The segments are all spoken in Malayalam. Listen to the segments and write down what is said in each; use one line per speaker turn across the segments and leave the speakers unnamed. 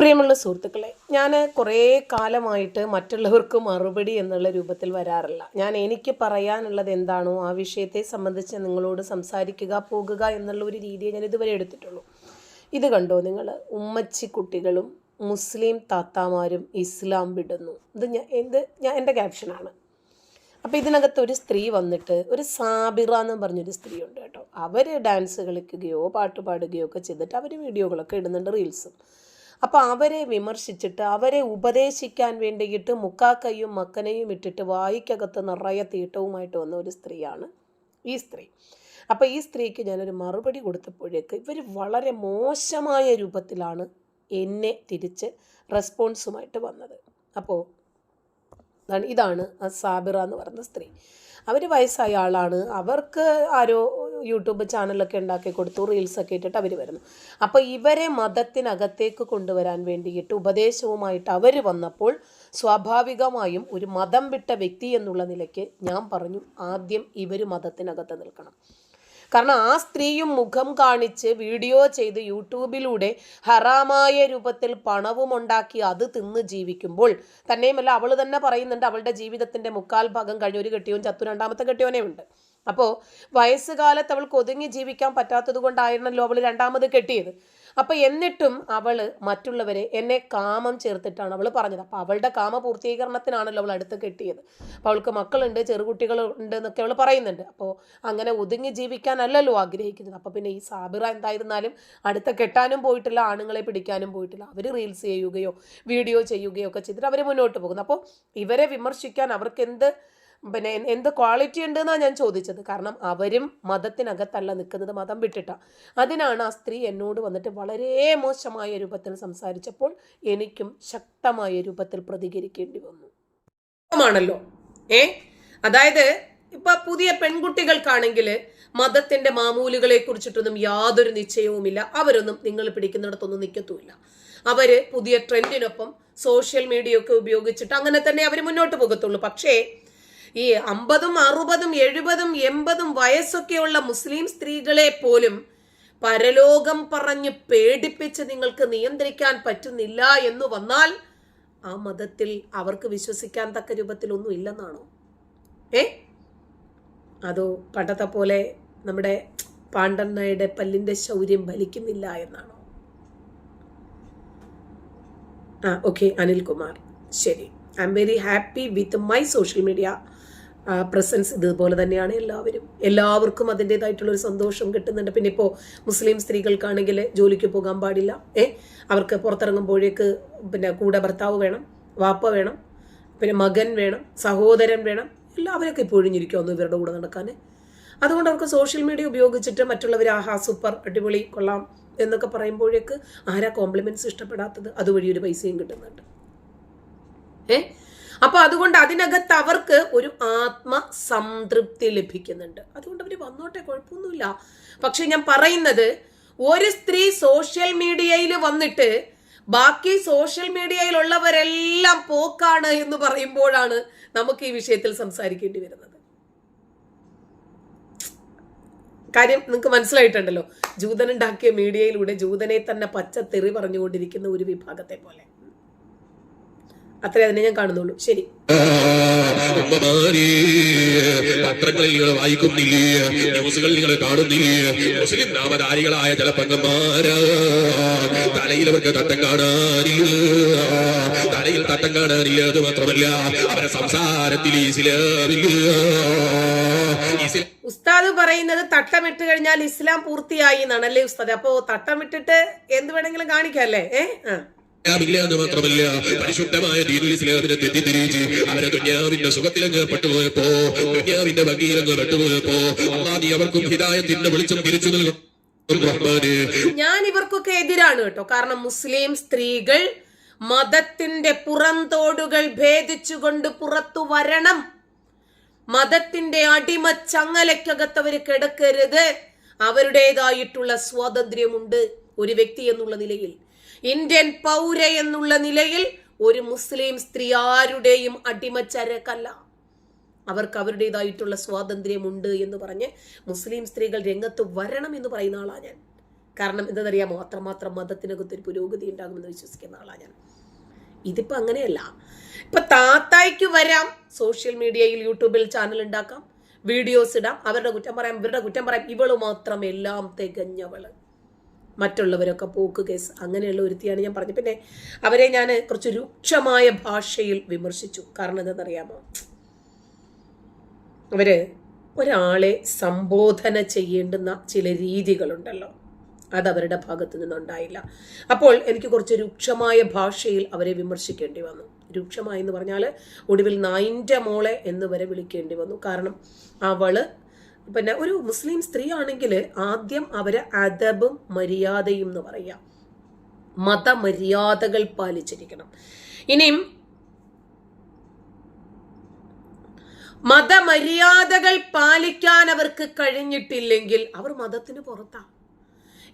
പ്രിയമുള്ള സുഹൃത്തുക്കളെ ഞാൻ കുറേ കാലമായിട്ട് മറ്റുള്ളവർക്ക് മറുപടി എന്നുള്ള രൂപത്തിൽ വരാറില്ല. ഞാൻ എനിക്ക് പറയാനുള്ളത് എന്താണോ ആ വിഷയത്തെ സംബന്ധിച്ച് നിങ്ങളോട് സംസാരിക്കുക പോകുക എന്നുള്ള ഒരു രീതിയെ ഞാൻ ഇതുവരെ എടുത്തിട്ടുള്ളൂ. ഇത് കണ്ടോ? നിങ്ങൾ ഉമ്മച്ചി കുട്ടികളും മുസ്ലിം താത്താമാരും ഇസ്ലാം വിടുന്നു. ഇത് ഞാൻ ഇത് ഞാൻ എന്റെ ക്യാപ്ഷനാണ്. അപ്പോൾ ഇതിനകത്ത് ഒരു സ്ത്രീ വന്നിട്ട് ഒരു സാബിറ എന്ന് പറഞ്ഞൊരു സ്ത്രീ ഉണ്ട് കേട്ടോ. അവർ ഡാൻസ് കളിക്കുകയോ പാട്ട് പാടുകയോ ഒക്കെ ചെയ്തിട്ട് അവർ വീഡിയോകളൊക്കെ ഇടുന്നുണ്ട് റീൽസും. അപ്പോൾ അവരെ വിമർശിച്ചിട്ട് അവരെ ഉപദേശിക്കാൻ വേണ്ടിയിട്ട് മുക്കാക്കയും മക്കനെയും ഇട്ടിട്ട് വായിക്കകത്ത് നിറയെ തീട്ടവുമായിട്ട് വന്ന ഒരു സ്ത്രീയാണ് ഈ സ്ത്രീ. അപ്പോൾ ഈ സ്ത്രീക്ക് ഞാനൊരു മറുപടി കൊടുത്തപ്പോഴേക്ക് ഇവർ വളരെ മോശമായ രൂപത്തിലാണ് എന്നെ തിരിച്ച് റെസ്പോൺസുമായിട്ട് വന്നത്. അപ്പോൾ ഇതാണ് സാബിറ എന്ന് പറയുന്ന സ്ത്രീ. അവർ വയസ്സായ ആളാണ്. അവർക്ക് ആരോ യൂട്യൂബ് ചാനലൊക്കെ ഉണ്ടാക്കി കൊടുത്തു റീൽസൊക്കെ ഇട്ടിട്ട് അവർ വരുന്നു. അപ്പോൾ ഇവരെ മതത്തിനകത്തേക്ക് കൊണ്ടുവരാൻ വേണ്ടിയിട്ട് ഉപദേശവുമായിട്ട് അവർ വന്നപ്പോൾ സ്വാഭാവികമായും ഒരു മതം വിട്ട വ്യക്തി എന്നുള്ള നിലയ്ക്ക് ഞാൻ പറഞ്ഞു ആദ്യം ഇവർ മതത്തിനകത്ത് നിൽക്കണം. കാരണം ആ സ്ത്രീയും മുഖം കാണിച്ച് വീഡിയോ ചെയ്ത് യൂട്യൂബിലൂടെ ഹറാമായ രൂപത്തിൽ പണവും ഉണ്ടാക്കി അത് തിന്ന് ജീവിക്കുമ്പോൾ തന്നെയുമല്ല അവൾ തന്നെ പറയുന്നുണ്ട് അവളുടെ ജീവിതത്തിന്റെ മുക്കാൽ ഭാഗം കഴിഞ്ഞൊരു കെട്ടിയവും ചത്തു രണ്ടാമത്തെ കെട്ടിയവനേ ഉണ്ട്. അപ്പോൾ വയസ്സുകാലത്ത് അവൾക്ക് ഒതുങ്ങി ജീവിക്കാൻ പറ്റാത്തത് കൊണ്ടായിരുന്നല്ലോ അവൾ രണ്ടാമത് കെട്ടിയത്. അപ്പോൾ എന്നിട്ടും അവൾ മറ്റുള്ളവരെ എന്നെ കാമം ചേർത്തിട്ടാണ് അവൾ പറഞ്ഞത്. അപ്പോൾ അവളുടെ കാമ പൂർത്തീകരണത്തിനാണല്ലോ അവൾ അടുത്ത് കെട്ടിയത്. അപ്പോൾ അവൾക്ക് മക്കളുണ്ട് ചെറുകുട്ടികൾ ഉണ്ട് എന്നൊക്കെ അവൾ പറയുന്നുണ്ട്. അപ്പോൾ അങ്ങനെ ഒതുങ്ങി ജീവിക്കാനല്ലല്ലോ ആഗ്രഹിക്കുന്നത്. അപ്പോൾ പിന്നെ ഈ സാബിറ എന്തായിരുന്നാലും അടുത്ത കെട്ടാനും പോയിട്ടില്ല ആണുങ്ങളെ പിടിക്കാനും പോയിട്ടില്ല. അവർ റീൽസ് ചെയ്യുകയോ വീഡിയോ ചെയ്യുകയോ ഒക്കെ ചെയ്തിട്ട് അവർ മുന്നോട്ട് പോകുന്നു. അപ്പോൾ ഇവരെ വിമർശിക്കാൻ അവർക്ക് എന്ത് പിന്നെ എന്ത് ക്വാളിറ്റി ഉണ്ട് എന്നാണ് ഞാൻ ചോദിച്ചത്. കാരണം അവരും മതത്തിനകത്തല്ല നിൽക്കുന്നത് മതം വിട്ടിട്ടാണ് അതിനാണ് ആ സ്ത്രീ എന്നോട് വന്നിട്ട് വളരെ മോശമായ രൂപത്തിൽ സംസാരിച്ചപ്പോൾ എനിക്കും ശക്തമായ രൂപത്തിൽ പ്രതികരിക്കേണ്ടി വന്നു. ആണല്ലോ. ഏ? അതായത് ഇപ്പൊ പുതിയ പെൺകുട്ടികൾക്കാണെങ്കിൽ മതത്തിന്റെ മാമൂലുകളെ കുറിച്ചിട്ടൊന്നും യാതൊരു നിശ്ചയവുമില്ല. അവരൊന്നും നിങ്ങൾ പിടിക്കുന്നിടത്തൊന്നും നിൽക്കത്തുമില്ല അവർ പുതിയ ട്രെൻഡിനൊപ്പം സോഷ്യൽ മീഡിയ ഒക്കെ ഉപയോഗിച്ചിട്ട് അങ്ങനെ തന്നെ അവർ മുന്നോട്ട് പോകത്തുള്ളൂ. പക്ഷേ ഈ അമ്പതും അറുപതും എഴുപതും എൺപതും വയസ്സൊക്കെയുള്ള മുസ്ലിം സ്ത്രീകളെ പോലും പരലോകം പറഞ്ഞ് പേടിപ്പിച്ച് നിങ്ങൾക്ക് നിയന്ത്രിക്കാൻ പറ്റുന്നില്ല എന്ന് വന്നാൽ ആ മതത്തിൽ അവർക്ക് വിശ്വസിക്കാൻ തക്ക രൂപത്തിലൊന്നും ഇല്ലെന്നാണോ? ഏ? അതോ പണ്ടത്തെ പോലെ നമ്മുടെ പാണ്ഡണ്ണയുടെ പല്ലിന്റെ ശൗര്യം ഫലിക്കുന്നില്ല എന്നാണോ? ആ ഓക്കെ അനിൽകുമാർ. ശരി. I am very happy with my social media presence ഇതുപോലെ തന്നെയാണ് എല്ലാവരും. എല്ലാവർക്കും അതിന്റെതായിട്ടുള്ളൊരു സന്തോഷം കിട്ടുന്നുണ്ട്. പിന്നെ ഇപ്പോൾ മുസ്ലിം സ്ത്രീകൾക്കാണെങ്കിൽ ജോലിക്ക് പോകാൻ പാടില്ല. ഏ? അവർക്ക് പുറത്തിറങ്ങുമ്പോഴേക്ക് പിന്നെ കൂടെ ഭർത്താവ് വേണം വാപ്പ വേണം പിന്നെ മകൻ വേണം സഹോദരൻ വേണം. എല്ലാവരൊക്കെ ഇപ്പോൾ ഒഴിഞ്ഞിരിക്കുമെന്ന് ഇവരുടെ കൂടെ നടക്കാൻ അതുകൊണ്ട് അവർക്ക് സോഷ്യൽ മീഡിയ ഉപയോഗിച്ചിട്ട് മറ്റുള്ളവർ ആഹാ സൂപ്പർ അടിപൊളി കൊള്ളാം എന്നൊക്കെ പറയുമ്പോഴേക്ക് ആരാ കോംപ്ലിമെന്റ്സ് ഇഷ്ടപ്പെടാത്തത്? അതുവഴി ഒരു പൈസയും കിട്ടുന്നുണ്ട്. ഏ? അപ്പൊ അതുകൊണ്ട് അതിനകത്ത് അവർക്ക് ഒരു ആത്മസംതൃപ്തി ലഭിക്കുന്നുണ്ട്. അതുകൊണ്ട് അവർ വന്നോട്ടെ കുഴപ്പമൊന്നുമില്ല. പക്ഷെ ഞാൻ പറയുന്നത് ഒരു സ്ത്രീ സോഷ്യൽ മീഡിയയിൽ വന്നിട്ട് ബാക്കി സോഷ്യൽ മീഡിയയിലുള്ളവരെല്ലാം പോക്കാണ് എന്ന് പറയുമ്പോഴാണ് നമുക്ക് ഈ വിഷയത്തിൽ സംസാരിക്കേണ്ടി വരുന്നത്. കാര്യം നിങ്ങൾക്ക് മനസ്സിലായിട്ടുണ്ടല്ലോ ജൂതനുണ്ടാക്കിയ മീഡിയയിലൂടെ ജൂതനെ തന്നെ പച്ച തെറി പറഞ്ഞുകൊണ്ടിരിക്കുന്ന ഒരു വിഭാഗത്തെ പോലെ. അത്രേ അതിനെ ഞാൻ കാണുന്നുള്ളൂ. ശരി.
പത്രങ്ങളിൽ നിങ്ങൾ വായിക്കുന്നില്ലേ ന്യൂസുകൾ നിങ്ങൾ കാണുന്നില്ലേ മുസ്ലിം നാമധാരികളായ ചില പങ്കന്മാര് തലയിൽ തട്ടം കാണാനില്ല തലയിൽ തട്ടം കാണാനില്ല അത് മാത്രമല്ല അവരെ സംസാരത്തിൽ
ഉസ്താദ് പറയുന്നത് തട്ടമിട്ട് കഴിഞ്ഞാൽ ഇസ്ലാം പൂർത്തിയായി എന്നാണ് ഉസ്താദ്? അപ്പോ തട്ടമിട്ടിട്ട് എന്ത് വേണമെങ്കിലും കാണിക്കാം അല്ലേ? ഏ?
ഇസ്ലാമില്ല എന്ന് മാത്രമല്ല പരിശുദ്ധമായ ദീനുൽ ഇസ്ലാമിനെ തെറ്റിദ്ധരിച്ച് അവരെ ദുന്യാവിന്റെ സുഖത്തിലങ്ങ് പെട്ടുപോയപ്പോ ദുന്യാവിന്റെ ഭംഗിയിലങ്ങ് പെട്ടുപോയപ്പോ അള്ളാഹി അവർക്കും ഹിതായത്തിന്റെ വെളിച്ചം തിരിച്ചു നൽകും.
ഞാൻ ഇവർക്കൊക്കെ എതിരാണ് കേട്ടോ. കാരണം മുസ്ലിം സ്ത്രീകൾ മതത്തിന്റെ പുറന്തോടുകൾ ഭേദിച്ചുകൊണ്ട് പുറത്തു വരണം. മതത്തിന്റെ അടിമ ചങ്ങലയ്ക്കകത്ത് അവർ കിടക്കരുത്. അവരുടേതായിട്ടുള്ള സ്വാതന്ത്ര്യമുണ്ട് ഒരു വ്യക്തി എന്നുള്ള നിലയിൽ. ഇന്ത്യൻ പൗര എന്നുള്ള നിലയിൽ ഒരു മുസ്ലിം സ്ത്രീ ആരുടെയും അടിമച്ചരക്കല്ല. അവർക്ക് അവരുടേതായിട്ടുള്ള സ്വാതന്ത്ര്യമുണ്ട് എന്ന് പറഞ്ഞ് മുസ്ലിം സ്ത്രീകൾ രംഗത്ത് വരണം എന്ന് പറയുന്ന ആളാണ് ഞാൻ. കാരണം എന്തെന്നറിയാമോ? അത്രമാത്രം മതത്തിനകത്ത് ഒരു പുരോഗതി ഉണ്ടാകുമെന്ന് വിശ്വസിക്കുന്ന ആളാണ് ഞാൻ. ഇതിപ്പോൾ അങ്ങനെയല്ല. ഇപ്പം താത്തായ്ക്ക് വരാം. സോഷ്യൽ മീഡിയയിൽ യൂട്യൂബിൽ ചാനൽ ഉണ്ടാക്കാം. വീഡിയോസ് ഇടാം. അവരുടെ കുറ്റം പറയാം ഇവരുടെ കുറ്റം പറയാം. ഇവൾ മാത്രം എല്ലാം തികഞ്ഞവൾ. മറ്റുള്ളവരൊക്കെ പോക്ക് കേസ് അങ്ങനെയുള്ള ഒരുത്തിയാണ് ഞാൻ പറഞ്ഞത്. പിന്നെ അവരെ ഞാൻ കുറച്ച് രൂക്ഷമായ ഭാഷയിൽ വിമർശിച്ചു. കാരണം എന്തെന്നറിയാമോ അവർ ഒരാളെ സംബോധന ചെയ്യേണ്ടുന്ന ചില രീതികളുണ്ടല്ലോ. അത് അവരുടെ ഭാഗത്തു നിന്നുണ്ടായില്ല. അപ്പോൾ എനിക്ക് കുറച്ച് രൂക്ഷമായ ഭാഷയിൽ അവരെ വിമർശിക്കേണ്ടി വന്നു. രൂക്ഷമായി എന്ന് പറഞ്ഞാൽ ഒടുവിൽ നായിന്റെ മോളെ എന്ന് വരെ വിളിക്കേണ്ടി വന്നു. കാരണം അവൾ പിന്നെ ഒരു മുസ്ലിം സ്ത്രീ ആണെങ്കിൽ ആദ്യം അവർ അദബും മര്യാദയും എന്ന് പറയാം. മതമര്യാദകൾ പാലിച്ചിരിക്കണം. ഇനിയും മതമര്യാദകൾ പാലിക്കാൻ അവർക്ക് കഴിഞ്ഞിട്ടില്ലെങ്കിൽ അവർ മതത്തിന് പുറത്താണ്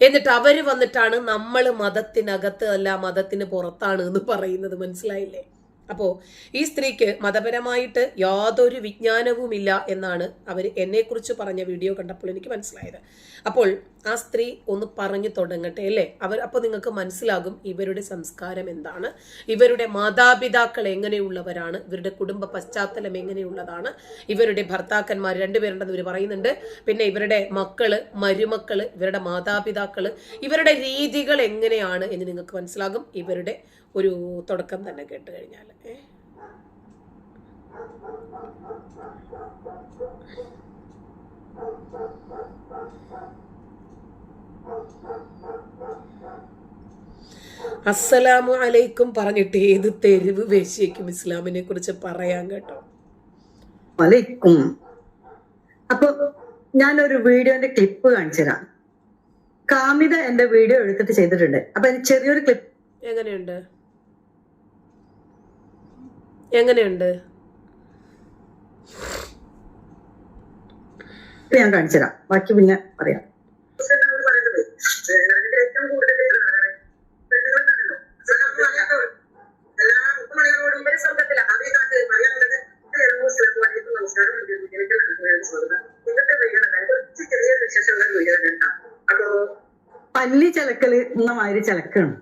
എന്നിട്ട് അവർ വന്നിട്ടാണ് നമ്മൾ മതത്തിനകത്ത് അല്ല മതത്തിന് പുറത്താണ് എന്ന് പറയുന്നത്. മനസ്സിലായില്ലേ? അപ്പോൾ ഈ സ്ത്രീക്ക് മതപരമായിട്ട് യാതൊരു വിജ്ഞാനവുമില്ല എന്നാണ് അവർ എന്നെക്കുറിച്ച് പറഞ്ഞ വീഡിയോ കണ്ടപ്പോൾ എനിക്ക് മനസ്സിലായത്. അപ്പോൾ ആ സ്ത്രീ ഒന്ന് പറഞ്ഞു തുടങ്ങട്ടെ അല്ലേ? അവർ അപ്പോൾ നിങ്ങൾക്ക് മനസ്സിലാകും ഇവരുടെ സംസ്കാരം എന്താണ്. ഇവരുടെ മാതാപിതാക്കൾ എങ്ങനെയുള്ളവരാണ്. ഇവരുടെ കുടുംബ പശ്ചാത്തലം എങ്ങനെയുള്ളതാണ്. ഇവരുടെ ഭർത്താക്കന്മാർ രണ്ടുപേരുണ്ടെന്ന് ഇവർ പറയുന്നുണ്ട്. പിന്നെ ഇവരുടെ മക്കൾ മരുമക്കൾ ഇവരുടെ മാതാപിതാക്കൾ ഇവരുടെ രീതികൾ എങ്ങനെയാണ് എന്ന് നിങ്ങൾക്ക് മനസ്സിലാകും. ഇവരുടെ ഒരു തുടക്കം തന്നെ കേട്ട് കഴിഞ്ഞാൽ അസ്സലാമു അലൈക്കും പറഞ്ഞിട്ട് ഏത് തെരുവ് വേശിയേക്കും ഇസ്ലാമിനെ കുറിച്ച് പറയാൻ കേട്ടോ.
വലൈക്കും. അപ്പൊ ഞാനൊരു വീഡിയോന്റെ ക്ലിപ്പ് കാണിച്ചതാ കാമിത എന്റെ വീഡിയോ എടുത്തിട്ട് ചെയ്തിട്ടുണ്ട്. അപ്പൊ ചെറിയൊരു ക്ലിപ്പ്
എങ്ങനെയുണ്ട്? എങ്ങനെയുണ്ട്?
ഞാൻ കാണിച്ചുതരാം ബാക്കി പിന്നെ പറയാം. പല്ലി ചിലക്കൽ എന്ന മാതിരി ചിലക്കണം.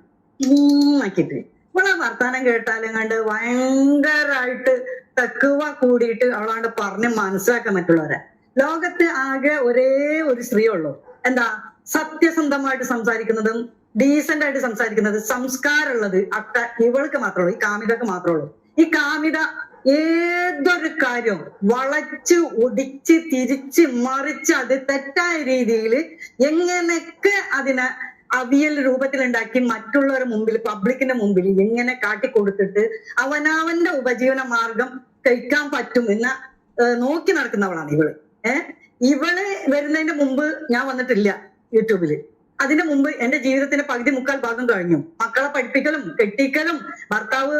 ആക്കിയിട്ട്. ഇവളെ വർത്താനം കേട്ടാലും കണ്ട് ഭയങ്കരായിട്ട് തക്കുവ കൂടിയിട്ട് അവളാണ്ട് പറഞ്ഞ് മനസ്സിലാക്കാൻ മറ്റുള്ളവരെ ലോകത്ത് ആകെ ഒരേ ഒരു സ്ത്രീ ഉള്ളൂ. എന്താ? സത്യസന്ധമായിട്ട് സംസാരിക്കുന്നതും ഡീസന്റ് ആയിട്ട് സംസാരിക്കുന്നത് സംസ്കാരമുള്ളത് അക്ക ഇവൾക്ക് മാത്രമേ ഉള്ളൂ ഈ കാമിതക്ക് മാത്രമേ ഉള്ളൂ. ഈ കാമിത ഏതൊരു കാര്യം വളച്ച് ഒടിച്ച് തിരിച്ച് മറിച്ച് അത് തെറ്റായ രീതിയിൽ എങ്ങനെയൊക്കെ അതിനെ അവിയൽ രൂപത്തിലുണ്ടാക്കി മറ്റുള്ളവരുടെ മുമ്പിൽ പബ്ലിക്കിന്റെ മുമ്പിൽ എങ്ങനെ കാട്ടിക്കൊടുത്തിട്ട് അവനവന്റെ ഉപജീവന മാർഗം കഴിക്കാൻ പറ്റും എന്ന നോക്കി നടക്കുന്നവളാണ് ഇവൾ. ഏഹ് ഇവൾ വരുന്നതിന്റെ മുമ്പ് ഞാൻ വന്നിട്ടില്ല യൂട്യൂബിൽ അതിന്റെ മുമ്പ് എന്റെ ജീവിതത്തിന്റെ പകുതി മുക്കാൽ ഭാഗം കഴിഞ്ഞു. മക്കളെ പഠിപ്പിക്കലും കെട്ടിക്കലും ഭർത്താവ്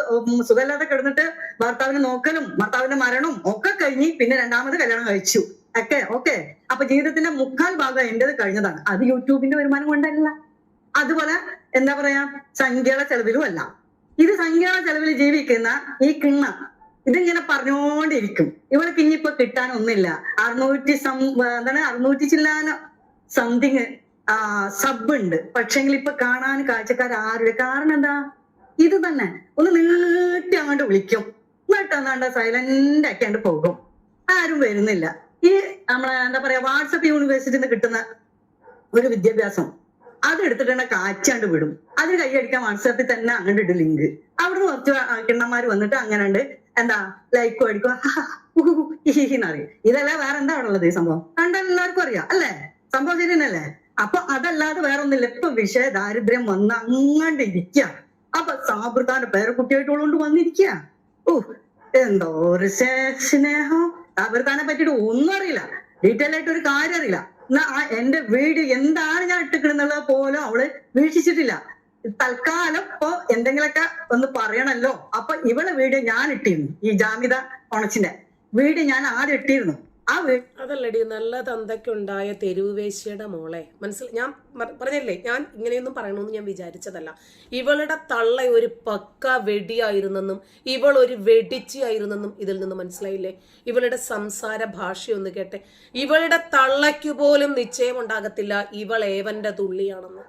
സുഖമില്ലാതെ കിടന്നിട്ട് ഭർത്താവിനെ നോക്കലും ഭർത്താവിന്റെ മരണവും ഒക്കെ കഴിഞ്ഞ് പിന്നെ രണ്ടാമത് കല്യാണം കഴിച്ചു. ഒക്കെ ഓക്കെ അപ്പൊ ജീവിതത്തിന്റെ മുക്കാൽ ഭാഗം എന്റേത് കഴിഞ്ഞതാണ്. അത് യൂട്യൂബിന്റെ വരുമാനം കൊണ്ടല്ല. അതുപോലെ എന്താ പറയാ? സംഖ്യയുടെ ചെലവിലും അല്ല ഇത് സംഖ്യയുടെ ചെലവിൽ ജീവിക്കുന്ന ഈ കിണ്ണ ഇതിങ്ങനെ പറഞ്ഞുകൊണ്ടിരിക്കും ഇവൾക്ക് ഇനിയിപ്പോ കിട്ടാനൊന്നുമില്ല. അറുന്നൂറ്റി സം എന്താണ്? അറുന്നൂറ്റി ചില്ലാന സംതിങ് സബ് ഉണ്ട്. പക്ഷെങ്കിൽ ഇപ്പൊ കാണാൻ കാഴ്ചക്കാർ ആരുടെ കാരണം എന്താ? ഇത് തന്നെ. ഒന്ന് നീട്ടി അങ്ങോട്ട് വിളിക്കും. എന്നിട്ട് എന്നാണ്ട് സൈലന്റ് ആക്കിയാണ്ട് പോകും. ആരും വരുന്നില്ല. ഈ നമ്മളെ എന്താ പറയാ വാട്സപ്പ് യൂണിവേഴ്സിറ്റിന്ന് കിട്ടുന്ന ഒരു വിദ്യാഭ്യാസം അത് എടുത്തിട്ട് കാച്ചാണ്ട് വിടും. അത് കൈയടിക്കാൻ വാട്സാപ്പിൽ തന്നെ അങ്ങോട്ട് ഇടും ലിങ്ക് അവിടുന്ന് കുറച്ച് കിണ്ണന്മാർ വന്നിട്ട് അങ്ങനെ എന്താ ലൈക്ക് അടിക്കും. എന്നറിയും ഇതല്ല വേറെ എന്താ ഉള്ളത് ഈ സംഭവം? കണ്ട എല്ലാവർക്കും അറിയാം അല്ലേ? സംഭവം ശരി തന്നെയല്ലേ അപ്പൊ അതല്ലാതെ വേറെ ഒന്നുമില്ല ഇപ്പൊ വിഷയ ദാരിദ്ര്യം വന്ന് അങ്ങാണ്ട് ഇരിക്കുക അപ്പൊ സാബൃതാന്റെ പേരക്കുട്ടിയായിട്ടുള്ളതുകൊണ്ട് വന്നിരിക്കുക ഓ എന്തോ ഒരു സ്നേ- സ്നേഹം. സാബൃതാനെ പറ്റിയിട്ട് ഒന്നും അറിയില്ല. ഡീറ്റെയിൽ ആയിട്ട് ഒരു കാര്യം അറിയില്ല. എന്റെ വീട് എന്താണ് ഞാൻ ഇട്ടിക്കണെന്നുള്ളത് പോലും അവൾ വീക്ഷിച്ചിട്ടില്ല. തൽക്കാലം ഇപ്പൊ എന്തെങ്കിലുമൊക്കെ ഒന്ന് പറയണല്ലോ. അപ്പൊ ഇവളെ വീഡിയോ ഞാൻ ഇട്ടിരുന്നു ഈ ജാമിത ഉണച്ചിന്റെ വീഡിയോ ഞാൻ ആദ്യം ഇട്ടിരുന്നു.
അതല്ലടി നല്ല തന്തയ്ക്കുണ്ടായ ഉണ്ടായ തെരുവുവേശിയുടെ മോളെ. മനസ്സിൽ ഞാൻ പറഞ്ഞല്ലേ ഞാൻ ഇങ്ങനെയൊന്നും പറയണമെന്ന് ഞാൻ വിചാരിച്ചതല്ല. ഇവളുടെ തള്ള ഒരു പക്ക വെടിയായിരുന്നെന്നും ഇവൾ ഒരു വെടിച്ചിയായിരുന്നെന്നും ഇതിൽ നിന്ന് മനസ്സിലായില്ലേ? ഇവളുടെ സംസാര ഭാഷയൊന്ന് കേട്ടെ. ഇവളുടെ തള്ളയ്ക്ക് പോലും നിശ്ചയമുണ്ടാകത്തില്ല ഇവൾ ഏവന്റെ തുള്ളിയാണെന്ന്.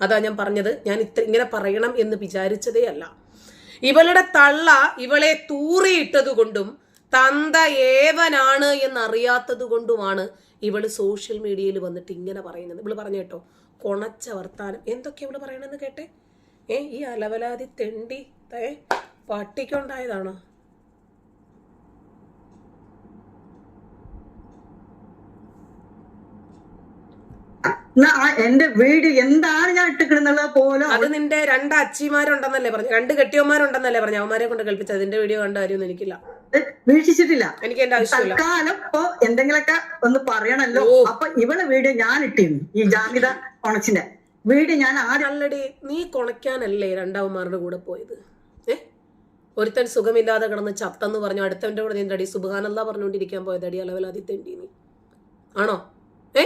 അതാ ഞാൻ പറഞ്ഞത് ഞാൻ ഇത്ര ഇങ്ങനെ പറയണം എന്ന് വിചാരിച്ചതേ അല്ല. ഇവളുടെ തള്ള ഇവളെ തൂറിയിട്ടത് കൊണ്ടും തന്ത ഏവനാണ് എന്നറിയാത്തത് കൊണ്ടുമാണ് ഇവൾ സോഷ്യൽ മീഡിയയിൽ വന്നിട്ട് ഇങ്ങനെ പറയുന്നത്. ഇവൾ പറഞ്ഞു കേട്ടോ കൊണച്ച വർത്താനം. എന്തൊക്കെ ഇവൾ പറയണെന്ന് കേട്ടെ? ഏ ഈ അലവലാതി തെണ്ടി ഏ പട്ടിക്കുണ്ടായതാണോ?
എന്റെ വീട് എന്താണ് ഞാൻ ഇട്ടിക്കിടുന്നുള്ളത് പോലും?
അത് നിന്റെ രണ്ട് അച്ചിമാരുണ്ടെന്നല്ലേ പറഞ്ഞു രണ്ട് കെട്ടിയന്മാരുണ്ടെന്നല്ലേ പറഞ്ഞു അവന്മാരെ കൊണ്ട് കളിപ്പിച്ചത് അതിന്റെ വീഡിയോ കണ്ട കാര്യമൊന്നും എനിക്കില്ല.
വീക്ഷിച്ചിട്ടില്ല. തൽക്കാലം ഇപ്പൊ എന്തെങ്കിലുമൊക്കെ ഒന്ന് പറയണല്ലോ. അപ്പൊ ഇവളെ വീഡിയോ ഞാൻ ഇട്ടിരുന്നു ഈ ജാമിത കൊണച്ചിന്റെ. വീട് ഞാൻ
ആരല്ലടി നീ കൊണയ്ക്കാനല്ലേ രണ്ടാമന്മാരുടെ കൂടെ പോയത്? ഒരുത്തൻ സുഖമില്ലാതെ കിടന്ന് ചത്തെന്ന് പറഞ്ഞു അടുത്തവന്റെ കൂടെ നീന്തടി സുബാനല്ല പറഞ്ഞുകൊണ്ടിരിക്കാൻ പോയത് അടി അലവലാതി തെണ്ടി നീ. ആണോ? ഏ?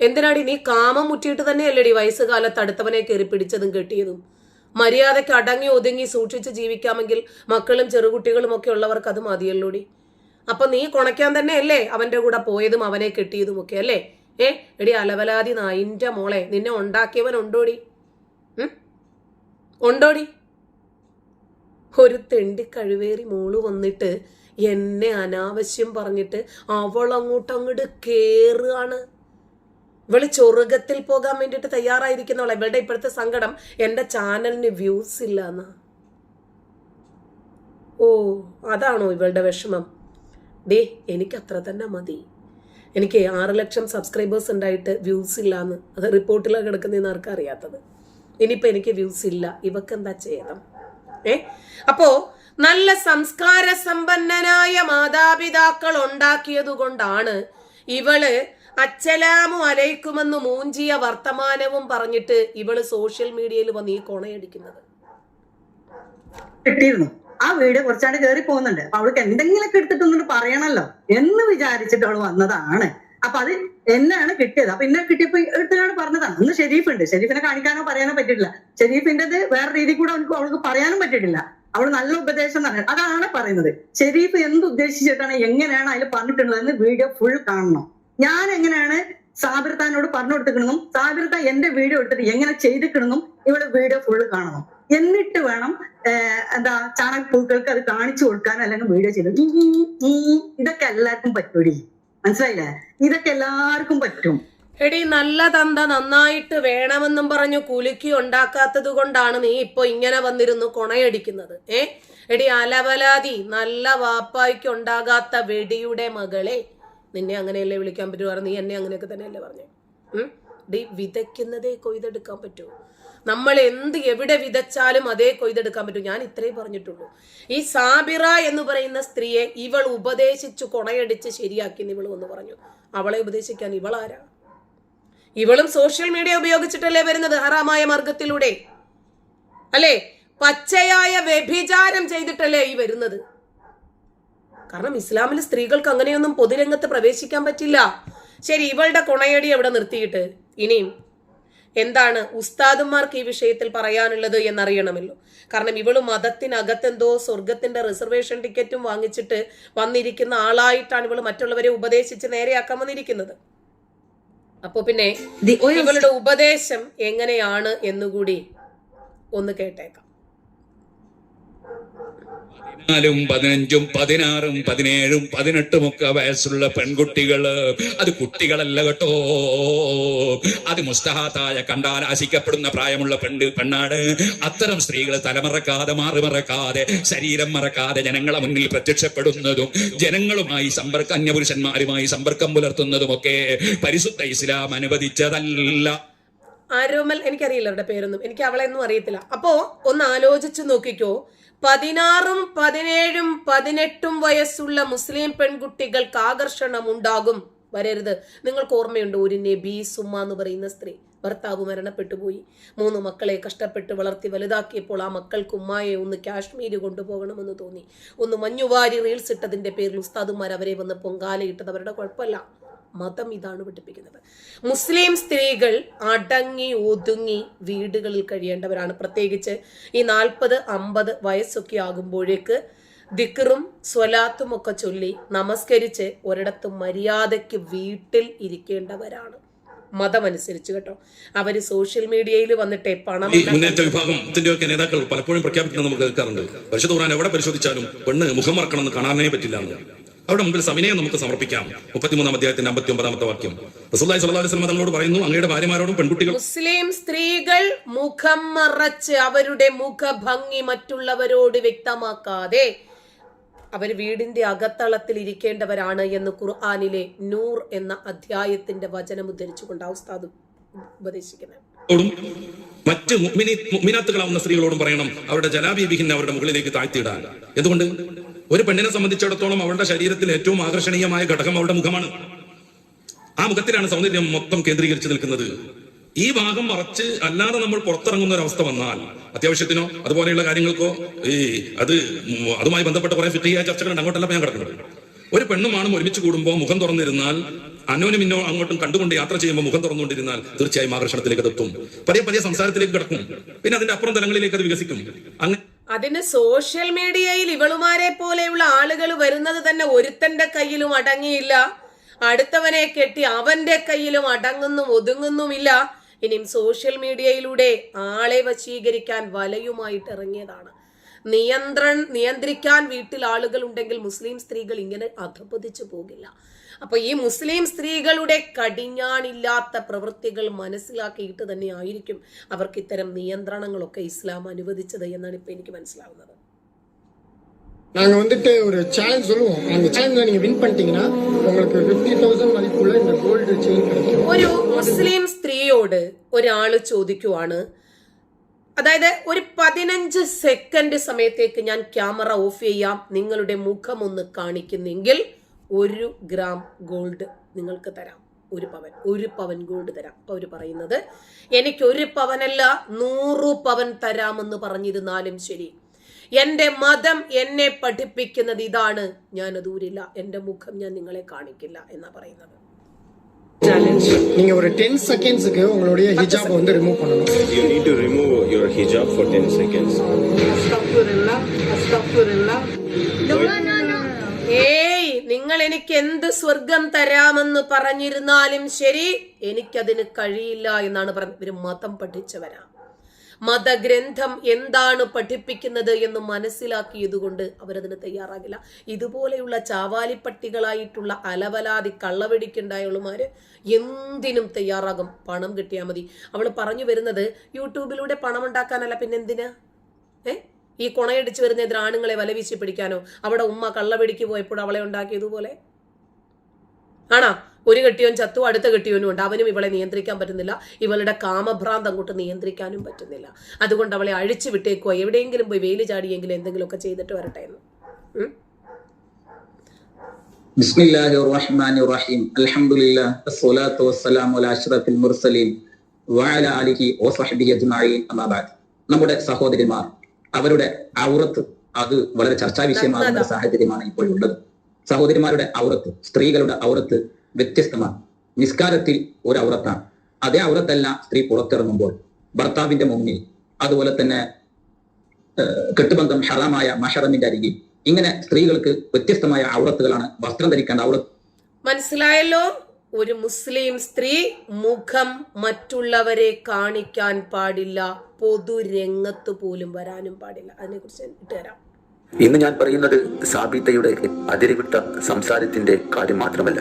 എന്തിനാടി? നീ കാമം മുറ്റിയിട്ട് തന്നെയല്ലേടി വയസ്സുകാലത്ത് അടുത്തവനെ കയറി പിടിച്ചതും കെട്ടിയതും. മര്യാദയ്ക്ക് അടങ്ങി ഒതുങ്ങി സൂക്ഷിച്ച് ജീവിക്കാമെങ്കിൽ മക്കളും ചെറുകുട്ടികളും ഒക്കെ ഉള്ളവർക്ക് അത് മതിയല്ലോടി? അപ്പൊ നീ തന്നെ അല്ലേ അവന്റെ കൂടെ പോയതും അവനെ കെട്ടിയതും ഒക്കെ അല്ലേ? ഏ എടി അലവലാതി നായിന്റെ മോളെ നിന്നെ ഉണ്ടാക്കിയവൻ ഉണ്ടോടി? ഉണ്ടോടി? ഒരു തെണ്ടി കഴിവേറി മോൾ വന്നിട്ട് എന്നെ അനാവശ്യം പറഞ്ഞിട്ട് അവൾ അങ്ങോട്ട് അങ്ങോട്ട് കേറുകയാണ്. ഇവൾ ചൊറുകത്തിൽ പോകാൻ വേണ്ടിയിട്ട് തയ്യാറായിരിക്കുന്നവളെ. ഇവളുടെ ഇപ്പോഴത്തെ സങ്കടം എന്റെ ചാനലിന് വ്യൂസ് ഇല്ല എന്നാ ഓ അതാണോ ഇവളുടെ വിഷമം? ഡേ എനിക്ക് അത്ര തന്നെ മതി. എനിക്ക് ആറ് ലക്ഷം സബ്സ്ക്രൈബേഴ്സ് ഉണ്ടായിട്ട് വ്യൂസ് ഇല്ല എന്ന് അത് റിപ്പോർട്ടിലാണ് കിടക്കുന്നതെന്ന് ആർക്കും അറിയാത്തത്. ഇനിയിപ്പോൾ എനിക്ക് വ്യൂസ് ഇല്ല. ഇവക്ക് എന്താ ചെയ്യണം ഏ? അപ്പോ നല്ല സംസ്കാര സമ്പന്നനായ മാതാപിതാക്കൾ ഉണ്ടാക്കിയത് കൊണ്ടാണ് ഇവൾ അച്ചലാമു അലൈക്കുമെന്ന് മൂഞ്ചിയ വർത്തമാനവും പറഞ്ഞിട്ട് ഇവൾ സോഷ്യൽ മീഡിയയിൽ വന്ന് ഈ കൊണയടിക്കുന്നത്.
കിട്ടിയിരുന്നു. ആ വീഡിയോ കുറച്ചാണ്ട് കയറി പോകുന്നുണ്ട്. അവൾക്ക് എന്തെങ്കിലുമൊക്കെ എടുത്തിട്ടൊന്നും പറയണല്ലോ എന്ന് വിചാരിച്ചിട്ട് അവൾ വന്നതാണ്. അപ്പൊ അത് എന്നാണ് കിട്ടിയത്? അപ്പൊ എന്നെ കിട്ടിയപ്പോ എടുത്തിട്ടാണ് പറഞ്ഞതാണ്. അന്ന് ഷെരീഫ് ഉണ്ട് ഷെരീഫിനെ കാണിക്കാനോ പറയാനോ പറ്റിയിട്ടില്ല. ഷെരീഫിന്റെത് വേറെ രീതി കൂടെ അവൾക്ക് അവൾക്ക് പറയാനും പറ്റിയിട്ടില്ല. അവൾ നല്ല ഉപദേശം തന്നെ അതാണ് പറയുന്നത്. ഷെരീഫ് എന്ത് ഉദ്ദേശിച്ചിട്ടാണ് എങ്ങനെയാണ് അതിൽ പറഞ്ഞിട്ടുള്ളതെന്ന് വീഡിയോ ഫുൾ കാണണം. ഞാൻ എങ്ങനെയാണ് സാബിർത്താനോട് പറഞ്ഞു കൊടുത്തിക്കണമെന്നും സാബിർത്ത എന്റെ വീഡിയോ എടുത്തിട്ട് എങ്ങനെ ചെയ്തിക്കണമെന്നും ഇവൾ വീഡിയോ ഫുള്ള് കാണണം. എന്നിട്ട് വേണം എന്താ ചാണകപ്പൂക്കൾക്ക് അത് കാണിച്ചു കൊടുക്കാൻ അല്ലെങ്കിൽ വീഡിയോ ചെയ്ത്? ഇതൊക്കെ എല്ലാവർക്കും പറ്റൂടി. മനസ്സിലായില്ലേ? ഇതൊക്കെ എല്ലാവർക്കും പറ്റും.
എടി നല്ല തന്ത നന്നായിട്ട് വേണമെന്നും പറഞ്ഞു കുലുക്കി ഉണ്ടാക്കാത്തത് കൊണ്ടാണ് നീ ഇപ്പൊ ഇങ്ങനെ വന്നിരുന്നു കൊണയടിക്കുന്നത്. ഏ? എടി അലവലാതി നല്ല വാപ്പായ്ക്ക് ഉണ്ടാകാത്ത വെടിയുടെ മകളെ. നിന്നെ അങ്ങനെയല്ലേ വിളിക്കാൻ പറ്റുവാറ് നീ എന്നെ അങ്ങനെയൊക്കെ തന്നെയല്ലേ പറഞ്ഞു? ഡി വിതയ്ക്കുന്നതേ കൊയ്തെടുക്കാൻ പറ്റൂ. നമ്മൾ എന്ത് എവിടെ വിതച്ചാലും അതേ കൊയ്തെടുക്കാൻ പറ്റും. ഞാൻ ഇത്രേ പറഞ്ഞിട്ടുള്ളൂ. ഈ സാബിറ എന്ന് പറയുന്ന സ്ത്രീയെ ഇവൾ ഉപദേശിച്ചു കൊണയടിച്ച് ശരിയാക്കി ഇവൾ എന്ന് പറഞ്ഞു. അവളെ ഉപദേശിക്കാൻ ഇവൾ ആരാ? ഇവളും സോഷ്യൽ മീഡിയ ഉപയോഗിച്ചിട്ടല്ലേ വരുന്നത്? ഹറാമായ മാർഗത്തിലൂടെ അല്ലേ? പച്ചയായ വ്യഭിചാരം ചെയ്തിട്ടല്ലേ ഈ വരുന്നത്? കാരണം ഇസ്ലാമിൽ സ്ത്രീകൾക്ക് അങ്ങനെയൊന്നും പൊതുരംഗത്ത് പ്രവേശിക്കാൻ പറ്റില്ല. ശരി ഇവളുടെ കുണയടി അവിടെ നിർത്തിയിട്ട്? ഇനിയും എന്താണ് ഉസ്താദുമാർക്ക് ഈ വിഷയത്തിൽ പറയാനുള്ളത് എന്നറിയണമല്ലോ. കാരണം ഇവൾ മതത്തിനകത്തെന്തോ സ്വർഗത്തിന്റെ റിസർവേഷൻ ടിക്കറ്റും വാങ്ങിച്ചിട്ട് വന്നിരിക്കുന്ന ആളായിട്ടാണ് ഇവൾ മറ്റുള്ളവരെ ഉപദേശിച്ച് നേരെയാക്കാൻ വന്നിരിക്കുന്നത്. അപ്പോ പിന്നെ ഇവളുടെ ഉപദേശം എങ്ങനെയാണ് എന്നുകൂടി ഒന്ന് കേട്ടേക്കാം.
പതിനാലും പതിനഞ്ചും പതിനാറും പതിനേഴും പതിനെട്ടും ഒക്കെ വയസ്സുള്ള പെൺകുട്ടികൾ അത് കുട്ടികളല്ല കേട്ടോ. അത് മുസ്തഹാത്തായ കണ്ടാൽ ആശിക്കപ്പെടുന്ന പ്രായമുള്ള പെണ്ണ് പെണ്ണാണ്. അത്തരം സ്ത്രീകൾ തലമറക്കാതെ മാറുമറക്കാതെ ശരീരം മറക്കാതെ ജനങ്ങളെ മുന്നിൽ പ്രത്യക്ഷപ്പെടുന്നതും ജനങ്ങളുമായി സമ്പർക്ക അന്യപുരുഷന്മാരുമായി സമ്പർക്കം പുലർത്തുന്നതുമൊക്കെ പരിശുദ്ധ ഇസ്ലാം അനുവദിച്ചതല്ല.
ആരോമൽ എനിക്കറിയില്ല അവരുടെ പേരൊന്നും. എനിക്ക് അവളെ ഒന്നും അറിയത്തില്ല. അപ്പോ ഒന്ന് ആലോചിച്ച് നോക്കിക്കോ. പതിനാറും പതിനേഴും പതിനെട്ടും വയസ്സുള്ള മുസ്ലിം പെൺകുട്ടികൾക്ക് ആകർഷണം ഉണ്ടാകും വരരുത്. നിങ്ങൾക്ക് ഓർമ്മയുണ്ട്? ഒരു നബി സുമ്മ എന്ന് പറയുന്ന സ്ത്രീ ഭർത്താവ് മരണപ്പെട്ടു പോയി. മൂന്ന് മക്കളെ കഷ്ടപ്പെട്ട് വളർത്തി വലുതാക്കിയപ്പോൾ ആ മക്കൾക്ക് ഉമ്മായെ ഒന്ന് കാശ്മീർ കൊണ്ടുപോകണമെന്ന് തോന്നി. ഒന്ന് മഞ്ഞുവാരി റീൽസ് ഇട്ടതിന്റെ പേരിൽ ഉസ്താദുമാർ അവരെ വന്ന് പൊങ്കാലയിട്ടത്. അവരുടെ കുഴപ്പമല്ല. മതം ഇതാണ് പഠിപ്പിക്കുന്നത്. മുസ്ലിം സ്ത്രീകൾ അടങ്ങി ഒതുങ്ങി വീടുകളിൽ കഴിയേണ്ടവരാണ്. പ്രത്യേകിച്ച് ഈ നാൽപ്പത് അമ്പത് വയസ്സൊക്കെ ആകുമ്പോഴേക്ക് ദിക്കറും സ്വലാത്തും ഒക്കെ ചൊല്ലി നമസ്കരിച്ച് ഒരിടത്ത് മര്യാദയ്ക്ക് വീട്ടിൽ ഇരിക്കേണ്ടവരാണ്. മതമനുസരിച്ച് കേട്ടോ. അവർ സോഷ്യൽ മീഡിയയിൽ വന്നിട്ടേ പണം
വിഭാഗം നേതാക്കൾ പലപ്പോഴും പ്രഖ്യാപിക്കുന്നത് നമുക്ക് കേൾക്കാറുണ്ട്. ഖുർആൻ എവിടെ പരിശോധിച്ചാലും പെണ്ണ് മുഖം മറക്കണം എന്ന് കാണാനേ പറ്റില്ല അവിടെ മുമ്പിൽ സവിനയം നമുക്ക് സമർപ്പിക്കാം. മുപ്പത്തിമൂന്നാം അധ്യായത്തിന്റെ അമ്പത്തി ഒമ്പതാമത്തെ വാക്യം. റസൂല്ലായി സല്ലാ അലൈഹി തങ്ങളോട് പറയുന്നു അങ്ങയുടെ ഭാര്യമാരോടും പെൺകുട്ടികൾ
മുസ്ലിം സ്ത്രീകൾ മുഖം മറച്ച് അവരുടെ മുഖഭംഗി മറ്റുള്ളവരോട് വ്യക്തമാക്കാതെ അവർ വീടിന്റെ അകത്തളത്തിൽ ഇരിക്കേണ്ടവരാണ് എന്ന് ഖുർആാനിലെ നൂർ എന്ന അധ്യായത്തിന്റെ വചനം ഉദ്ധരിച്ചുകൊണ്ട് ഉസ്താദ് ഉപദേശിക്കുന്നത്.
മറ്റ് മുഅ്മിനാത്തുകളാവുന്ന സ്ത്രീകളോടും പറയണം അവരുടെ ജലാബി ബിഹിന്നെ അവരുടെ മുകളിലേക്ക് താഴ്ത്തിയിടാൻ. എന്തുകൊണ്ട്? ഒരു പെണ്ണിനെ സംബന്ധിച്ചിടത്തോളം അവളുടെ ശരീരത്തിൽ ഏറ്റവും ആകർഷണീയമായ ഘടകം അവളുടെ മുഖമാണ്. ആ മുഖത്തിലാണ് സൗന്ദര്യം മൊത്തം കേന്ദ്രീകരിച്ച് നിൽക്കുന്നത്. ഈ ഭാഗം മറച്ച് അല്ലാതെ നമ്മൾ പുറത്തിറങ്ങുന്ന ഒരു അവസ്ഥ വന്നാൽ അത്യാവശ്യത്തിനോ അതുപോലെയുള്ള കാര്യങ്ങൾക്കോ ഈ അത് അതുമായി ബന്ധപ്പെട്ട കുറെ ഫിറ്റിയ ചർച്ചകളുണ്ട് അങ്ങോട്ടല്ല ഞാൻ കിടക്കുന്നത് ഒരു പെണ്ണും ആണും ഒരുമിച്ച് കൂടുമ്പോൾ മുഖം തുറന്നിരുന്നാൽ അന്നോനും ഇന്നോ അങ്ങോട്ടും കണ്ടുകൊണ്ട് യാത്ര ചെയ്യുമ്പോൾ മുഖം തുറന്നുകൊണ്ടിരുന്നാൽ തീർച്ചയായും ആകർഷണത്തിലേക്ക് അത് എത്തും പതിയെ പതിയെ സംസാരത്തിലേക്ക് കിടക്കും. പിന്നെ അതിന്റെ അപ്പുറം തലങ്ങളിലേക്ക് അത് വികസിക്കും. അങ്ങനെ
അതിന് സോഷ്യൽ മീഡിയയിൽ ഇവളുമാരെ പോലെയുള്ള ആളുകൾ വരുന്നത് തന്നെ ഒരുത്തന്റെ കയ്യിലും അടങ്ങിയില്ല. അടുത്തവനെ കെട്ടി അവന്റെ കയ്യിലും അടങ്ങുന്നും ഒതുങ്ങുന്നുമില്ല. ഇനിയും സോഷ്യൽ മീഡിയയിലൂടെ ആളെ വശീകരിക്കാൻ വലയുമായിട്ട് ഇറങ്ങിയതാണ്. നിയന്ത്രൺ നിയന്ത്രിക്കാൻ വീട്ടിൽ ആളുകൾ ഉണ്ടെങ്കിൽ മുസ്ലിം സ്ത്രീകൾ ഇങ്ങനെ അധപതിച്ചു പോകില്ല. അപ്പൊ ഈ മുസ്ലിം സ്ത്രീകളുടെ കടിഞ്ഞാണില്ലാത്ത പ്രവൃത്തികൾ മനസ്സിലാക്കിയിട്ട് തന്നെ ആയിരിക്കും അവർക്ക് ഇത്തരം നിയന്ത്രണങ്ങളൊക്കെ ഇസ്ലാം അനുവദിച്ചത് എന്നാണ് ഇപ്പൊ എനിക്ക് മനസ്സിലാവുന്നത്
நாங்க வந்துட்டு ஒரு சேலஞ்ச் சொல்லுவோம் அந்த சேலஞ்ச் நீங்க வின் பண்ணிட்டீங்கன்னா உங்களுக்கு ஃபிஃப்டி தௌசண்ட் மதிப்புள்ள இந்த கோல்டு செயின் கிடைக்கும்
ഒരു മുസ്ലിം സ്ത്രീയോട് ഒരാള് ചോദിക്കുവാണ് അതായത് ഒരു പതിനഞ്ച് സെക്കൻഡ് സമയത്തേക്ക് ഞാൻ ക്യാമറ ഓഫ് ചെയ്യാം നിങ്ങളുടെ മുഖം ഒന്ന് കാണിക്കുന്നെങ്കിൽ ഒരു ഗ്രാം ഗോൾഡ് നിങ്ങൾക്ക് തരാം ഒരു പവൻ ഒരു പവൻ ഗോൾഡ് തരാം അപ്പൊ അവര് പറയുന്നത് എനിക്ക് ഒരു പവനല്ല നൂറു പവൻ തരാമെന്ന് പറഞ്ഞിരുന്നാലും ശരി എന്റെ മതം എന്നെ പഠിപ്പിക്കുന്നത് ഇതാണ് ഞാൻ ദൂരില്ല എന്റെ മുഖം ഞാൻ നിങ്ങളെ കാണിക്കില്ല എന്നാ പറയുന്നത്
நீங்க ஒரு டென் செகண்ட்ஸுக்கு உங்களுடைய ஹிஜாப் வந்து ரிமூவ் பண்ணணும்
You need to remove your hijab for 10 seconds.
ഏയ് നിങ്ങൾ എനിക്ക് എന്ത് സ്വർഗം തരാമെന്ന് പറഞ്ഞിരുന്നാലും ശരി എനിക്കതിന് കഴിയില്ല എന്നാണ് പറഞ്ഞത്. ഇവർ മതം പഠിച്ചവരാ. മതഗ്രന്ഥം എന്താണ് പഠിപ്പിക്കുന്നത് എന്ന് മനസ്സിലാക്കിയതുകൊണ്ട് അവരതിന് തയ്യാറാകില്ല. ഇതുപോലെയുള്ള ചാവാലിപ്പട്ടികളായിട്ടുള്ള അലവലാതി കള്ളവെടിക്കുണ്ടായുള്ളമാര് എന്തിനും തയ്യാറാകും. പണം കിട്ടിയാൽ മതി. അവൾ പറഞ്ഞു വരുന്നത് യൂട്യൂബിലൂടെ പണം ഉണ്ടാക്കാനല്ല പിന്നെന്തിനാ? ഏ? ഈ കുണയടിച്ച് വരുന്ന ദ്രാണുങ്ങളെ വലവീശി പിടിക്കാനോ? അവിടെ ഉമ്മ കള്ളപിടിക്ക് പോയപ്പോൾ അവളെ ഉണ്ടാക്കിയതുപോലെ ആണോ? ഒരു കെട്ടിയോൻ ചത്തു അടുത്ത കെട്ടിയോനും ഉണ്ട്. അവനും ഇവളെ നിയന്ത്രിക്കാൻ പറ്റുന്നില്ല. ഇവളുടെ കാമഭ്രാന്ത് അങ്ങോട്ട് നിയന്ത്രിക്കാനും പറ്റുന്നില്ല. അതുകൊണ്ട് അവളെ അഴിച്ചു വിട്ടേക്കുക എവിടെയെങ്കിലും പോയി വെയിൽ ചാടിയെങ്കിലും എന്തെങ്കിലുമൊക്കെ ചെയ്തിട്ട് വരട്ടെ എന്ന്.
ബിസ്മില്ലാഹി റഹ്മാനി റഹീം വസ്സലാമു അലാ അഷ്റഫിൽ മുർസലീൻ വഅലാ ആലിഹി നമ്മുടെ സഹോദരിമാർ അവരുടെ ഔറത്ത് അത് വളരെ ചർച്ചാ വിഷയമാകുന്ന സാഹചര്യമാണ് ഇപ്പോൾ ഉള്ളത്. സഹോദരിമാരുടെ ഔറത്ത് സ്ത്രീകളുടെ ഔറത്ത് വ്യത്യസ്തമാണ്. നിസ്കാരത്തിൽ ഒരു ഔറത്താണ് അതേ ഔറത്തല്ല സ്ത്രീ പുറത്തിറങ്ങുമ്പോൾ ഭർത്താവിന്റെ മുന്നിൽ അതുപോലെ തന്നെ കെട്ടുബന്ധം ഹറാമായ മഷറമിന്റെ അരികിൽ. ഇങ്ങനെ സ്ത്രീകൾക്ക് വ്യത്യസ്തമായ ഔറത്തുകളാണ് വസ്ത്രം ധരിക്കേണ്ട ഔറത്ത്.
മനസ്സിലായല്ലോ? ഒരു മുസ്ലിം സ്ത്രീ മുഖം മറ്റുള്ളവരെ കാണിക്കാൻ പാടില്ല പൊതുരംഗത്ത് പോലും വരാനും പാടില്ല. അതിനെക്കുറിച്ച് ഇട്ടുതരാം
ഇന്ന് ഞാൻ പറയുന്നത് സാബിതയുടെ അതിരുവിട്ട സംസാരത്തിന്റെ കാര്യം മാത്രമല്ല.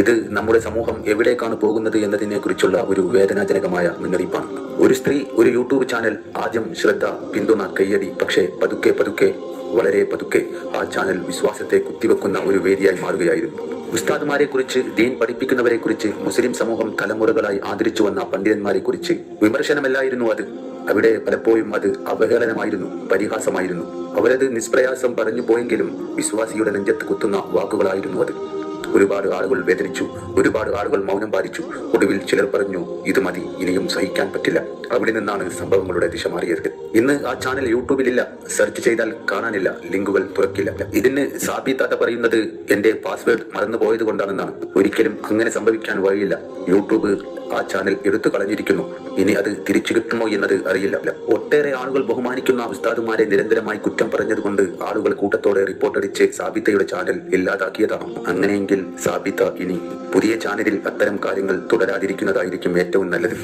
ഇത് നമ്മുടെ സമൂഹം എവിടേക്കാണ് പോകുന്നത് എന്നതിനെ കുറിച്ചുള്ള ഒരു വേദനാജനകമായ മുന്നറിയിപ്പാണ്. ഒരു സ്ത്രീ ഒരു യൂട്യൂബ് ചാനൽ ആദ്യം ശ്രദ്ധ പിന്തുണ കയ്യടി പക്ഷേ പതുക്കെ പതുക്കെ വളരെ പതുക്കെ ആ ചാനൽ വിശ്വാസത്തെ കുത്തിവെക്കുന്ന ഒരു വേദിയായി മാറുകയായിരുന്നു. ഉസ്താദ്മാരെ കുറിച്ച് ദീൻ പഠിപ്പിക്കുന്നവരെ കുറിച്ച് മുസ്ലിം സമൂഹം തലമുറകളായി ആദരിച്ചു വന്ന പണ്ഡിതന്മാരെ കുറിച്ച് വിമർശനമല്ലായിരുന്നു അത്. അവിടെ പലപ്പോഴും അത് അവഹേളനമായിരുന്നു പരിഹാസമായിരുന്നു. അവരത് നിഷ്പ്രയാസം പറഞ്ഞു പോയെങ്കിലും വിശ്വാസിയുടെ നെഞ്ചത്ത് കുത്തുന്ന വാക്കുകളായിരുന്നു അത്. ഒരുപാട് ആളുകൾ വേദനിച്ചു ഒരുപാട് ആളുകൾ മൗനം പാലിച്ചു. ഒടുവിൽ ചിലർ പറഞ്ഞു ഇത് മതി ഇനിയും സഹിക്കാൻ പറ്റില്ല. അവിടെ നിന്നാണ് സംഭവങ്ങളുടെ ദിശ മാറിയത്. ഇന്ന് ആ ചാനൽ യൂട്യൂബിലില്ല. സെർച്ച് ചെയ്താൽ കാണാനില്ല. ലിങ്കുകൾ തുറക്കില്ല. ഇതിന് സാബി താത്ത പറയുന്നത് എന്റെ പാസ്വേഡ് മറന്നു പോയത് കൊണ്ടാണെന്നാണ് ഒരിക്കലും അങ്ങനെ സംഭവിക്കാൻ വഴിയില്ല. യൂട്യൂബ് ആ ചാനൽ എടുത്തു കളഞ്ഞിരിക്കുന്നു. ഇനി അത് തിരിച്ചു കിട്ടുമോ എന്നത് അറിയില്ല. ഒട്ടേറെ ആളുകൾ ബഹുമാനിക്കുന്ന ഉസ്താദുമാരെ നിരന്തരമായി കുറ്റം പറഞ്ഞതുകൊണ്ട് ആളുകൾ കൂട്ടത്തോടെ റിപ്പോർട്ട് റിപ്പോർട്ടടിച്ച് സാബിത്തയുടെ ചാനൽ ഇല്ലാതാക്കിയതാണ്. അങ്ങനെയെങ്കിൽ സാബിത്ത ഇനി പുതിയ ചാനലിൽ അത്തരം കാര്യങ്ങൾ തുടരാതിരിക്കുന്നതായിരിക്കും ഏറ്റവും നല്ലത്.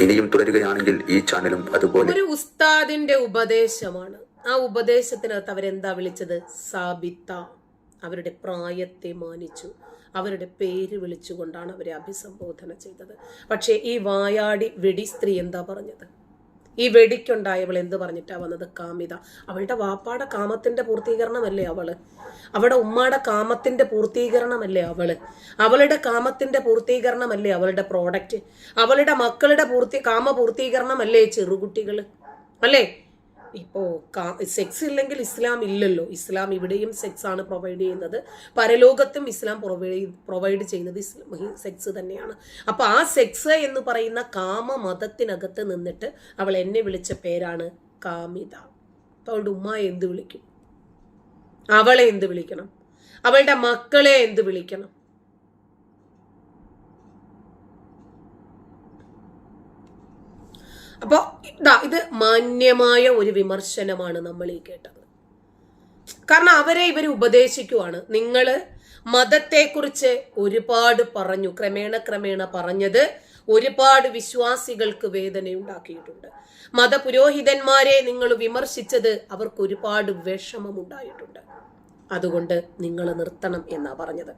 ഇനിയും തുടരുകയാണെങ്കിൽ ഈ ചാനലും അതുപോലെ
ഒരു ഉസ്താദിന്റെ ഉപദേശമാണ്. ആ ഉപദേശത്തിനകത്ത് അവരെന്താ വിളിച്ചത്? സാബിത്ത അവരുടെ പ്രായത്തെ മാനിച്ചു. അവരുടെ പേര് വിളിച്ചുകൊണ്ടാണ് അവരെ അഭിസംബോധന ചെയ്തത്. പക്ഷേ ഈ വായാടി വെടി സ്ത്രീ എന്താ പറഞ്ഞത്? ഈ വെടിക്കുണ്ടായവൾ എന്ത് പറഞ്ഞിട്ടാ വന്നത്? കാമിത. അവളുടെ വാപ്പാടെ കാമത്തിന്റെ പൂർത്തീകരണമല്ലേ അവൾ? അവളുടെ ഉമ്മാടെ കാമത്തിന്റെ പൂർത്തീകരണമല്ലേ അവൾ? അവളുടെ കാമത്തിന്റെ പൂർത്തീകരണമല്ലേ അവളുടെ പ്രോഡക്റ്റ് അവളുടെ മക്കളുടെ പൂർത്തി കാമ പൂർത്തീകരണമല്ലേ ചെറുകുട്ടികൾ അല്ലേ? ഇപ്പോ സെക്സ് ഇല്ലെങ്കിൽ ഇസ്ലാം ഇല്ലല്ലോ. ഇസ്ലാം ഇവിടെയും സെക്സ് ആണ് പ്രൊവൈഡ് ചെയ്യുന്നത്. പരലോകത്തും ഇസ്ലാം പ്രൊവൈഡ് പ്രൊവൈഡ് ചെയ്യുന്നത് സെക്സ് തന്നെയാണ്. അപ്പോൾ ആ സെക്സ് എന്ന് പറയുന്ന കാമ മതത്തിനകത്ത് നിന്നിട്ട് അവൾ എന്നെ വിളിച്ച പേരാണ് കാമിത. അപ്പൊ അവളുടെ ഉമ്മ എന്ത് വിളിക്കും? അവളെ എന്ത് വിളിക്കണം? അവളുടെ മക്കളെ എന്ത് വിളിക്കണം? അപ്പോൾ ഇതാ ഇത് മാന്യമായ ഒരു വിമർശനമാണ് നമ്മൾ ഈ കേട്ടത്. കാരണം അവരെ ഇവർ ഉപദേശിക്കുവാണ്. നിങ്ങൾ മതത്തെക്കുറിച്ച് ഒരുപാട് പറഞ്ഞു ക്രമേണ ക്രമേണ പറഞ്ഞത് ഒരുപാട് വിശ്വാസികൾക്ക് വേദനയുണ്ടാക്കിയിട്ടുണ്ട്. മതപുരോഹിതന്മാരെ നിങ്ങൾ വിമർശിച്ചത് അവർക്ക് ഒരുപാട് വിഷമമുണ്ടായിട്ടുണ്ട്. അതുകൊണ്ട് നിങ്ങൾ നിർത്തണം എന്നാ പറഞ്ഞത്.